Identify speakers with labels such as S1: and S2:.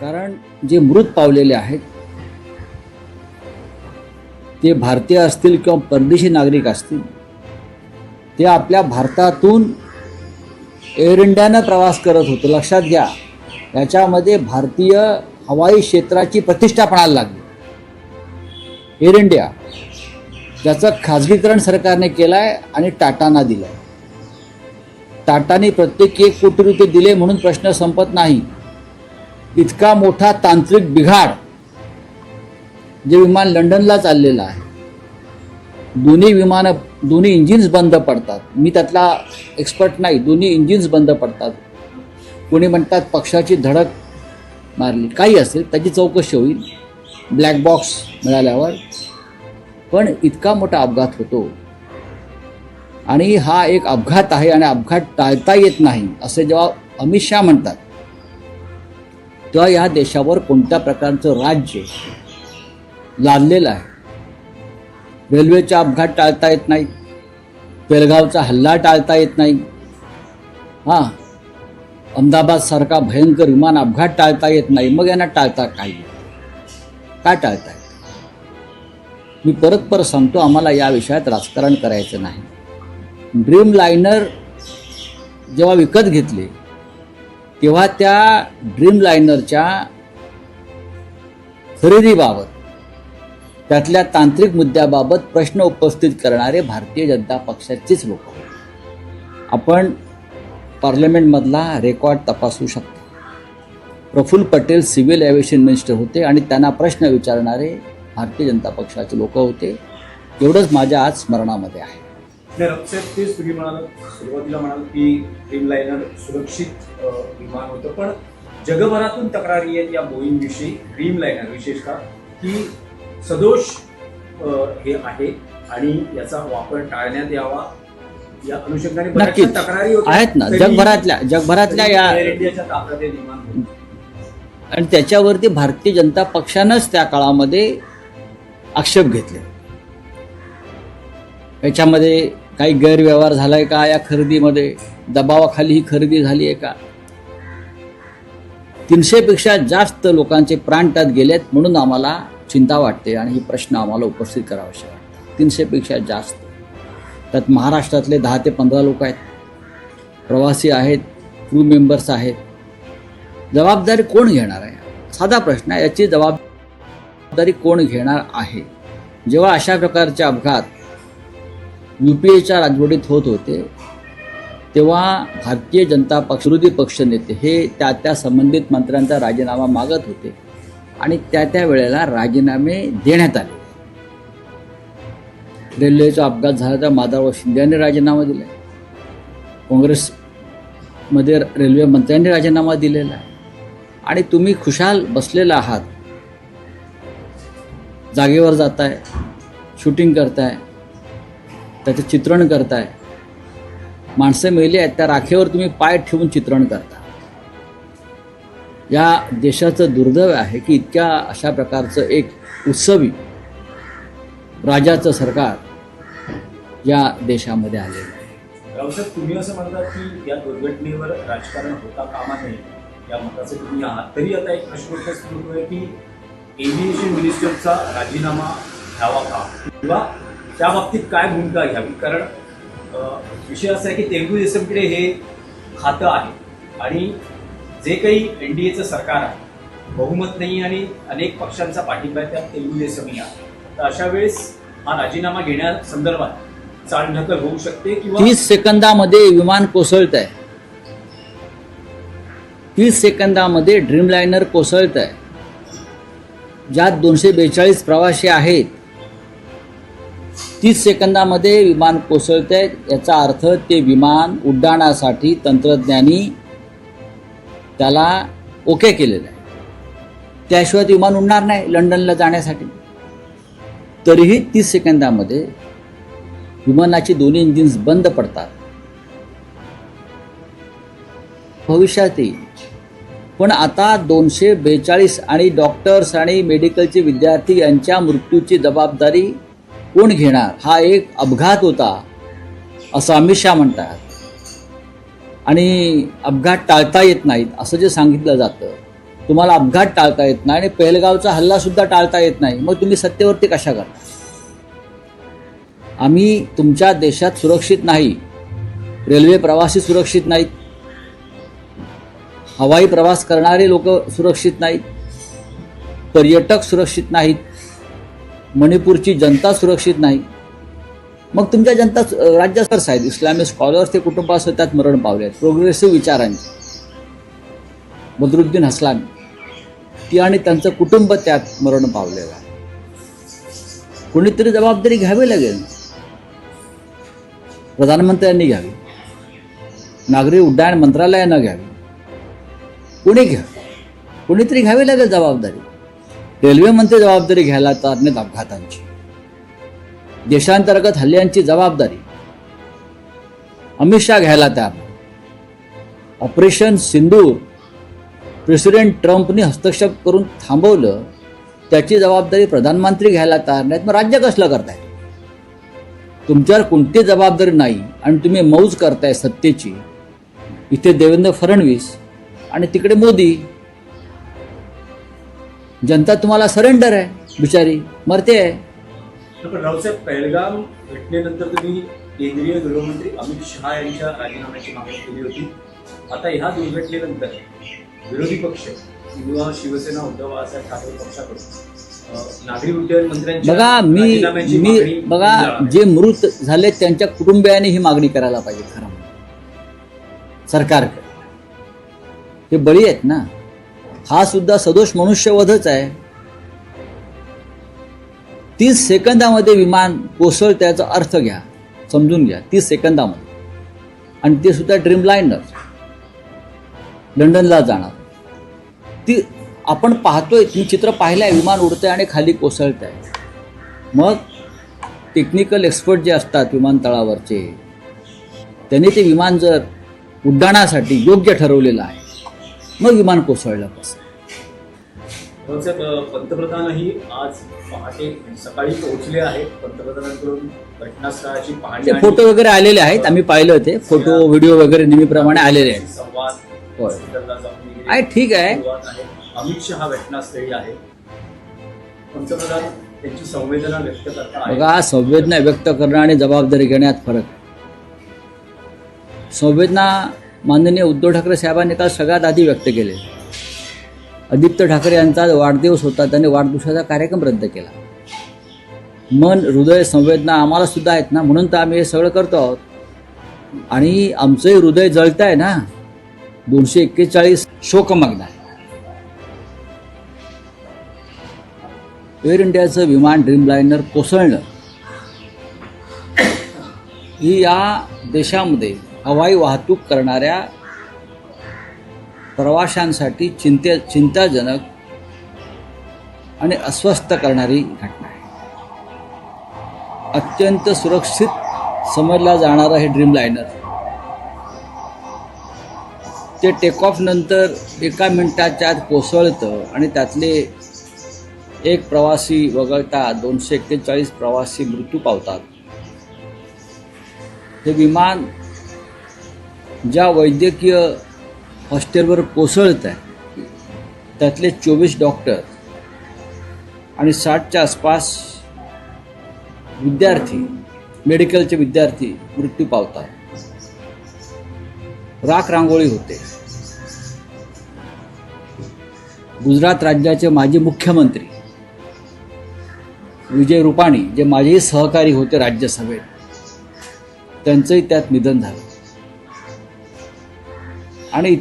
S1: कारण जे मृत पावलेले आहेत ते भारतीय असतील किंवा परदेशी नागरिक असतील ते आपल्या भारतातून एअर इंडियानं प्रवास करत होतं. लक्षात घ्या याच्यामध्ये भारतीय हवाई क्षेत्राची प्रतिष्ठा पणाला लागली. एअर इंडिया त्याचं खाजगीकरण सरकारने केलं आहे आणि टाटांना दिलं आहे टाटाने प्रत्येक एक कोटी रुपये दिले म्हणून प्रश्न संपत नाही. इतका मोठा तांत्रिक बिघाड जे विमान लंडनला चाललेलं आहे. दोन्ही विमानं दोन्ही इंजिन्स बंद पडतात. मी त्यातला एक्सपर्ट नाही. दोन्ही इंजिन्स बंद पडतात. कोणी म्हणतात पक्षाची धडक मारली. काही असेल त्याची चौकशी होईल. ब्लॅक बॉक्स मिळाल्यावर. पण इतका मोठा अपघात होतो. आणि हा एक अपघात आहे आणि अपघात टाळता येत नाही असे जेव्हा अमित शहा म्हणतात किंवा या देशावर कोणत्या प्रकारचं राज्य लादलेलं आहे? रेल्वेचे अपघात टाळता येत नाही पेलगावचा हल्ला टाळता येत नाही. हां. अहमदाबादसारखा भयंकर विमान अपघात टाळता येत नाही. मग यांना टाळता काही काय टाळता येत मी परत परत सांगतो आम्हाला या विषयात राजकारण करायचं नाही. ड्रीम लायनर जेव्हा विकत घेतले तेव्हा त्या ड्रीम लायनरच्या खरेदीबाबत त्यातल्या तांत्रिक मुद्द्याबाबत प्रश्न उपस्थित करणारे भारतीय जनता पक्षाचेच लोक आपण पार्लमेंटमधला रेकॉर्ड तपासू शकतो. Praful Patel civil aviation minister होते आणि त्यांना प्रश्न विचारणारे भारतीय जनता पक्षाचे लोक होते. एवढंच माझ्या आज स्मरणामध्ये आहे.
S2: नाही रक्षात तेच तुम्ही म्हणाल सुरुवातीला म्हणाल की ड्रीम लायनर सुरक्षित विमान होतं पण जगभरातून तक्रारी आहेत या बोईंग विषयी ड्रीम लायनर विशेषतः की सदोष हे आहे आणि याचा वापर टाळण्यात यावा या अनुषंगाने. तक्रारी.
S1: आहेत ना जगभरातल्या जगभरातल्या या
S2: इंडियाच्या विमान.
S1: आणि त्याच्यावरती भारतीय जनता पक्षानंच त्या काळामध्ये आक्षेप घेतले याच्यामध्ये काही गैरव्यवहार झालाय का या खरेदीमध्ये? दबावाखाली ही खरेदी झाली आहे का? तीनशेपेक्षा जास्त लोकांचे प्राण त्यात गेलेत म्हणून आम्हाला चिंता वाटते आणि हे प्रश्न आम्हाला उपस्थित करावाशे वाटतात. तीनशेपेक्षा जास्त. त्यात महाराष्ट्रातले दहा ते पंधरा लोक आहेत. प्रवासी आहेत क्रू मेंबर्स आहेत. जबाबदारी कोण घेणार आहे? साधा प्रश्न आहे याची जबाबदारी कोण घेणार आहे? जेव्हा अशा प्रकारचे अपघात यू पी एच्या राजवटीत होत होते तेव्हा भारतीय जनता पक्ष विरोधी पक्ष नेते हे त्या त्या संबंधित मंत्र्यांचा राजीनामा मागत होते आणि त्या त्या वेळेला राजीनामे देण्यात आले. रेल्वेचा अपघात झाला तर माधवराव शिंदे यांनी राजीनामा दिला. काँग्रेसमध्ये रेल्वे मंत्र्यांनी राजीनामा दिलेला आहे. आणि तुम्ही खुशाल बसलेला आहात. जागेवर जाताय शूटिंग करताय त्याचं चित्रण करताय. माणसं मेली आहेत त्या राखेवर तुम्ही पाय ठेवून चित्रण करता. या देशाचं दुर्दैव आहे की इतक्या अशा प्रकारचं एक उत्सवी राजाचं सरकार या देशामध्ये आलेलं आहे.
S2: रावसाहेब तुम्ही असं म्हणतात की या दुर्घटनेवर राजकारण होता कामा नये या मताचे तुम्ही आहात. तरी आता एक प्रश्न उपस्थित होतोय की एव्हिएशन मिनिस्टरचा राजीनामा घ्यावा का? किंवा त्या बाबतीत काय भूमिका घ्यावी? कारण विषय असा आहे की तेलगू देसमकडे हे खातं आहे आणि जे काही एन डी एचं सरकार आहे बहुमत नाही आणि अनेक पक्षांचा पाठिंबा आहे त्यात तेलगू देसमही आहे. तर अशा वेळेस हा राजीनामा घेण्यासंदर्भात चालढकल होऊ शकते किंवा
S1: तीस सेकंदामध्ये विमान कोसळत आहे तीस सेकंदामध्ये ड्रीमलायनर कोसळत आहे ज्यात दोनशे बेचाळीस प्रवासी आहेत तीस सेकंदामध्ये विमान कोसळत आहे याचा अर्थ ते विमान उड्डाणासाठी तंत्रज्ञानी त्याला ओके केलेलं आहे. त्याशिवाय ते विमान उडणार नाही लंडनला जाण्यासाठी. तरीही तीस सेकंदामध्ये विमानाची दोन्ही इंजिन्स बंद पडतात. भविष्यात येईल. पण आता दोनशे बेचाळीस आणि डॉक्टर्स आणि मेडिकलचे विद्यार्थी यांच्या मृत्यूची जबाबदारी कोण घेणार? हा एक अपघात होता असं अमित शहा म्हणतात. आणि अपघात टाळता येत नाहीत असं जे सांगितलं जातं. तुम्हाला अपघात टाळता येत नाही आणि पहलगावचा हल्लासुद्धा टाळता येत नाही. मग तुम्ही सत्तेवरती कशा करता आम्ही तुमच्या देशात सुरक्षित नाही. रेल्वे प्रवासी सुरक्षित नाहीत. हवाई प्रवास करणारे लोक सुरक्षित नाहीत. पर्यटक सुरक्षित नाहीत. मणिपूरची जनता सुरक्षित नाही. मग तुमच्या जनता राज्यात आहेत इस्लामिक स्कॉलर्स ते कुटुंबासह त्यात मरण पावले आहेत. प्रोग्रेसिव्ह विचारांचे. बदरुद्दीन हसलामी. ती आणि त्यांचं कुटुंब त्यात मरण पावलेलं आहे. कोणीतरी जबाबदारी घ्यावी लागेल. प्रधानमंत्र्यांनी घ्यावी. नागरी उड्डाण मंत्रालयानं घ्यावी. कोणी घ्या कोणीतरी घ्यावी लागेल जबाबदारी. रेल्वे मंत्री जबाबदारी घ्यायला तयार नाहीत अपघातांची. देशांतर्गत हल्ल्यांची जबाबदारी. अमित शहा घ्यायला तयार ऑपरेशन सिंदूर प्रेसिडेंट ट्रम्पनी हस्तक्षेप करून थांबवलं त्याची जबाबदारी प्रधानमंत्री घ्यायला तयार नाहीत मग राज्य कसलं करताय? तुमच्यावर कोणती जबाबदारी नाही आणि तुम्ही मौज करताय सत्तेची इथे देवेंद्र फडणवीस आणि तिकडे मोदी जनता तुम्हाला सरेंडर आहे बिचारी. मरते आहे.
S2: पण रावसाहेब पहलगाम घटनेनंतर तुम्ही केंद्रीय गृहमंत्री अमित शहा यांच्या राजीनाम्याची मागणी केली होती. आता ह्या दुर्घटनेनंतर विरोधी पक्ष किंवा शिवसेना उद्धव बाळासाहेब ठाकरे पक्षाकडून अं, नागरी उड्डयन मंत्र्यांच्या
S1: बघा मी मी बघा. जे मृत झाले त्यांच्या कुटुंबियांनी ही मागणी करायला पाहिजे खरं म्हणजे. सरकारकडे. ते बळी आहेत ना. हा सुद्धा सदोष मनुष्यवधच आहे. तीस सेकंदामध्ये विमान कोसळत्याचा अर्थ घ्या समजून घ्या तीस सेकंदामध्ये. आणि ते सुद्धा ड्रीम लाईनर लंडनला जाणार. ती आपण पाहतोय मी चित्र पाहिलंय विमान उडतंय आणि खाली कोसळत आहे मग टेक्निकल एक्सपर्ट जे असतात विमानतळावरचे त्यांनी ते विमान जर उड्डाणासाठी योग्य ठरवलेलं आहे. मग विमान कोसळलं कसं?
S2: पंतप्रधानही आज पहाटे सकाळी पोहोचले आहेत. पंतप्रधानांकडून घटनास्थळाची पाहणी
S1: ते
S2: आणि
S1: फोटो वगैरे आलेले आहेत. आम्ही पाहिलं ते फोटो व्हिडिओ वगैरे नेहमीप्रमाणे आलेले आहेत.
S2: संवाद
S1: ठीक आहे.
S2: अमित शहा घटनास्थळी आहे. पंतप्रधान त्यांची संवेदना व्यक्त करतात.
S1: बघा संवेदना व्यक्त करणं आणि जबाबदारी घेण्यात फरक. संवेदना माननीय उद्धव ठाकरे साहेबांनी काल सगळ्यात आधी व्यक्त केले. आदित्य ठाकरे यांचा वाढदिवस होता त्यांनी वाढदिवसाचा कार्यक्रम रद्द केला. मन हृदय संवेदना आम्हाला सुद्धा आहेत ना म्हणून तर आम्ही हे सगळं करतो आहोत. आणि आमचंही हृदय जळत आहे ना. दोनशे एक्केचाळीस शोकमग्न आहे. एअर इंडियाचं विमान ड्रीमलायनर कोसळणं ही या देशामध्ये हवाई वाहतूक करणाऱ्या प्रवाशांसाठी चिंते चिंताजनक आणि अस्वस्थ करणारी घटना आहे. अत्यंत सुरक्षित समजला जाणारा हे ड्रीमलायनर ते टेक ऑफ नंतर एका मिनिटाच्या आत कोसळतं आणि त्यातले एक प्रवासी वगळता दोनशे एक्केचाळीस प्रवासी मृत्यू पावतात. हे विमान ज्या वैद्यकीय हॉस्टेलवर कोसळत आहे त्यातले चोवीस डॉक्टर आणि साठच्या आसपास विद्यार्थी मेडिकलचे विद्यार्थी मृत्यू पावतात. राख रांगोळी होते. गुजरात राज्याचे माजी मुख्यमंत्री विजय रुपाणी जे माझेही सहकारी होते राज्यसभेत त्यांचंही त्यात निधन झालं.